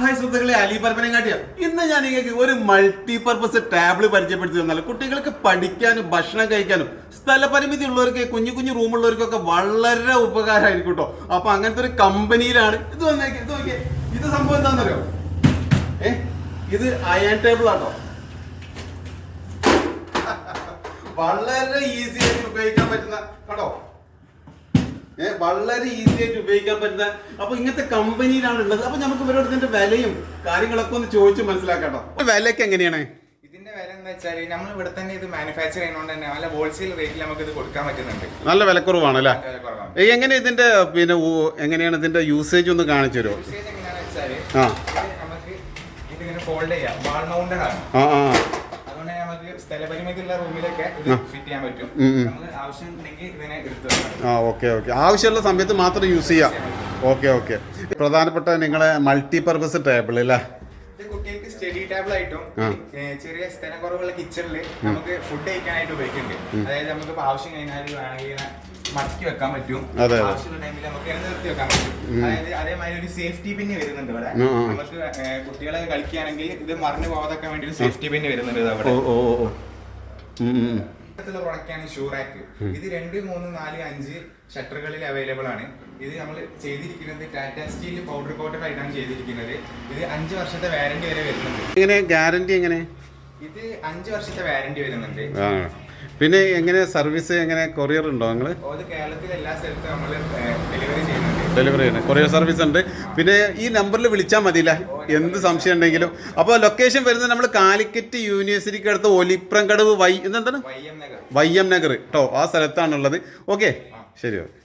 Hi സുഹൃത്തുക്കളെ അലി പരപ്പനങ്ങാട്ടിയ. ഇന്ന് ഞാൻ നിങ്ങൾക്ക് ഒരു മൾട്ടി പർപ്പസ് ടാബിൾ പരിചയപ്പെടുത്തി തന്നാൽ കുട്ടികൾക്ക് പഠിക്കാനും ഭക്ഷണം കഴിക്കാനും സ്ഥലപരിമിതി ഉള്ളവർക്ക് കുഞ്ഞു കുഞ്ഞു റൂമുള്ളവർക്കൊക്കെ വളരെ ഉപകാരമായിരിക്കും കേട്ടോ അപ്പൊ അങ്ങനത്തെ ഒരു കമ്പനിയിലാണ് ഇത് വന്നേക്ക് ഇത് നോക്കിയേ. ഇത് സംഭവം എന്താണെന്നറിയോ ഏ? ഇത് അയൺ ടേബിൾ ആട്ടോ. വളരെ ഈസി ആയിട്ട് ഉപയോഗിക്കാൻ പറ്റുന്ന കേട്ടോ വളരെ ഈസി ആയിട്ട് ഉപയോഗിക്കാൻ പറ്റുന്ന അപ്പൊ ഇങ്ങനത്തെ കമ്പനിയിലാണ് ഉള്ളത് അപ്പൊ നമുക്ക് ഇവരോട് ഇതിന്റെ വിലയും കാര്യങ്ങളൊക്കെ ഒന്ന് ചോദിച്ചു മനസ്സിലാക്കട്ടോ കേട്ടോ വിലയൊക്കെ എങ്ങനെയാണ്? ഇതിന്റെ വില എന്താ വെച്ചാൽ നമ്മൾ ഇവിടെ തന്നെ ഇത് മാനുഫാക്ചർ ചെയ്യുന്നതുകൊണ്ട് തന്നെ നല്ല ഹോൾസെയിൽ റേറ്റിൽ നമുക്ക് ഇത് കൊടുക്കാൻ പറ്റുന്നുണ്ട്. നല്ല വിലക്കുറവാണ് അല്ലേ? എങ്ങനെ ഇതിന്റെ പിന്നെ എങ്ങനെയാണ് ഇതിന്റെ യൂസേജ് ഒന്ന് കാണിച്ചു തരുമോ യൂസേജ് എങ്ങനെയാണെന്ന് വെച്ചാൽ ആ. നമുക്ക് ഇതിങ്ങനെ ഫോൾഡ് ചെയ്യാം. വാൾ മൗണ്ടഡ് ആണ്. ആ ആ. അതുകൊണ്ട് തന്നെ നമുക്ക് സ്ഥലപരിമിതിയുള്ള റൂമിലൊക്കെ ഫിറ്റ് ചെയ്യാൻ പറ്റും. നമുക്ക് ആവശ്യം ഉണ്ടെങ്കിൽ ഇതിനെ എടുത്തു. ആ ഓക്കെ ഓക്കെ. ആവശ്യമുള്ള സമയത്ത് മാത്രം യൂസ് ചെയ്യാം. Okay okay. പ്രധാനപ്പെട്ട നിങ്ങളെ മൾട്ടി പർപ്പസ് ടേബിൾ അല്ലേ കുട്ടികൾക്ക് സ്റ്റഡി ടേബിൾ ആയിട്ടും ചെറിയ സ്ഥലം കുറവുള്ള കിച്ചണിൽ നമുക്ക് ഫുഡ് കഴിക്കാനായിട്ട് ഉപയോഗിക്കുന്നുണ്ട് അതായത് നമുക്ക് ആവശ്യം കഴിഞ്ഞാൽ വേണമെങ്കിൽ മടക്കി വെക്കാൻ പറ്റും. ആവശ്യമുള്ള ടൈമിൽ നമുക്ക് നിർത്തി വെക്കാൻ പറ്റും. അതായത് അതേമാതിരി ഒരു സേഫ്റ്റി പിന്ന് വരുന്നുണ്ട് ഇവിടെ. നമുക്ക് കുട്ടികളെ കളിക്കുകയാണെങ്കിൽ ഇത് മറിഞ്ഞു പോകാതൊക്കെ വേണ്ടി ഒരു സേഫ്റ്റി പിന്ന് വരുന്നുണ്ട് ഇത് അവിടെ. പ്രൊഡക്റ്റാണ് ഷൂറാക്ക് ഇത് രണ്ട് മൂന്ന് നാല് അഞ്ച് ഷട്ടറുകളിൽ അവൈലബിൾ ആണ്. ഇത് നമ്മൾ ചെയ്തിരിക്കുന്നത് ടാറ്റ സ്റ്റീൽ പൗഡർ കോട്ടഡ് ആയിട്ടാണ് ചെയ്തിരിക്കുന്നത്. ഇത് അഞ്ച് വർഷത്തെ വാരണ്ടി വരെ വരുന്നുണ്ട്. എങ്ങനെ? ഗ്യാരണ്ടി എങ്ങനെ? ഇത് അഞ്ച് വർഷത്തെ വാരണ്ടി വരുന്നുണ്ട്. പിന്നെ എങ്ങനെ സർവീസ് എങ്ങനെ കൊറിയർ ഉണ്ടോ നിങ്ങൾ ഡെലിവറി ചെയ്യുന്നത് കൊറിയർ സർവീസ് ഉണ്ട്. പിന്നെ ഈ നമ്പറിൽ വിളിച്ചാൽ മതിയില്ല. എന്ത് സംശയം ഉണ്ടെങ്കിലും. അപ്പോൾ ലൊക്കേഷൻ വരുന്നത് നമ്മൾ കാലിക്കറ്റ് യൂണിവേഴ്സിറ്റിക്ക് അടുത്ത് ഒലിപ്രം കടവ് വൈ എന്താണ് വൈ എം നഗർ. കേട്ടോ ആ സ്ഥലത്താണുള്ളത്. ഓക്കെ ശരി ഓക്കെ.